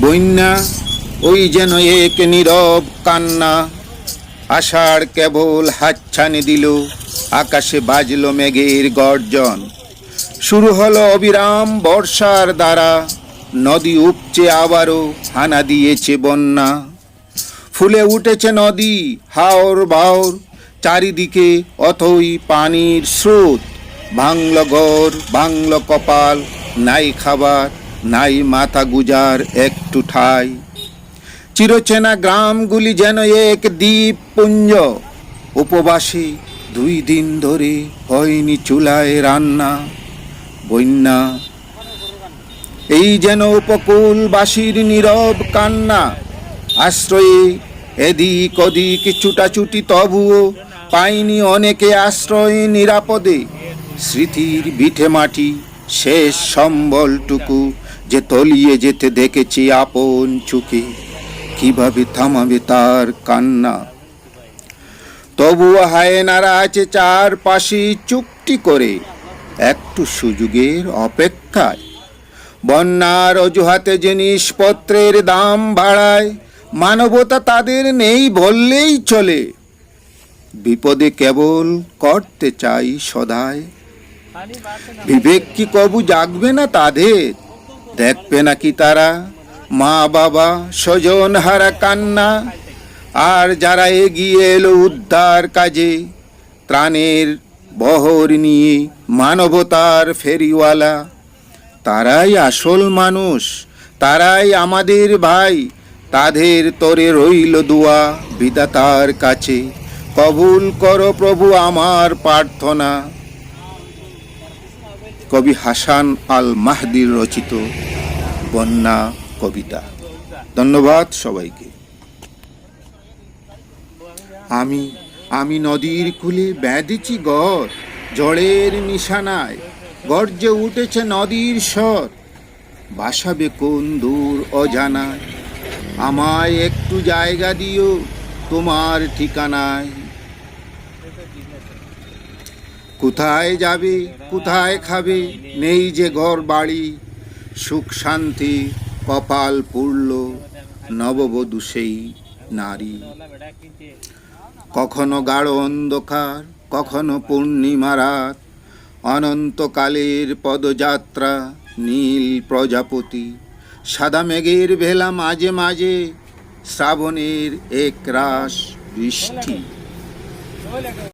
বন্যা, ওই যেন এক নীরব কান্না। আষাঢ় কেবল হাতছানি দিল, আকাশে বাজল মেঘের গর্জন। শুরু হলো অবিরাম বর্ষার দ্বারা, নদী উপচে আবারও হানা দিয়েছে বন্যা। ফুলে উঠেছে নদী, হাওর বাওর, চারিদিকে অথই পানির স্রোত। ভাঙল ঘর, ভাঙল কপাল, নাই খাবার। নাই মাথা গুজার একটু ঠাই চিরচেনা গ্রামগুলি যেন এক দ্বীপ পুঞ্জ উপবাসে দুই দিন ধরে হয়নি চুলায় রান্না। বন্যা, এই যেন উপকূলবাসীর নীরব কান্না। আশ্রয়ে এদিক ওদিক ছুটাছুটি তবুও পাইনি অনেকে আশ্রয় নিরাপদে। স্মৃতির বিঠে মাটি শেষ সম্বলটুকু যে তলিয়ে যেতে দেখেছি আপন চুকে। কীভাবে থামাবে তার কান্না? তবুও হায়নারা আছে চারপাশে চুক্তি করে একটু সুযোগের অপেক্ষায়। বন্যার অজুহাতে জিনিসপত্রের দাম বাড়ায়, মানবতা তাদের নেই বললেই চলে। বিপদে কেবল করতে চাই সদায়। বিবেক কি কবু জাগবে না তাদের? দেখবে নাকি তারা? মা বাবা, স্বজন হারা কান্না। আর যারা এগিয়ে এলো উদ্ধার কাজে, ত্রাণের বহর নিয়ে মানবতার ফেরিওয়ালা। তারাই আসল মানুষ, তারাই আমাদের ভাই। তাদের তরে রইল দুয়া বিদাতার কাছে। কবুল করো প্রভু আমার প্রার্থনা। কবি হাসান আল মাহদির রচিত বন্যা কবিতা। ধন্যবাদ সবাইকে। আমি আমি নদীর কূলে বেঁধেছি গর জলের নিশানায় গর্জে উঠেছে নদীর স্বর। বাসাবে কোন দূর অজানায়, আমায় একটু জায়গা দিও তোমার ঠিকানায়। কোথায় যাবে, কোথায় খাবে, নেই যে ঘর বাড়ি। সুখ শান্তি, কপাল পুরল নববধূ সেই নারী। কখনো গাঢ় অন্ধকার, কখনো পূর্ণিমা রাত। অনন্তকালের পদযাত্রা, নীল প্রজাপতি। সাদা মেঘের ভেলা মাঝে মাঝে, শ্রাবণের এক রাস বৃষ্টি।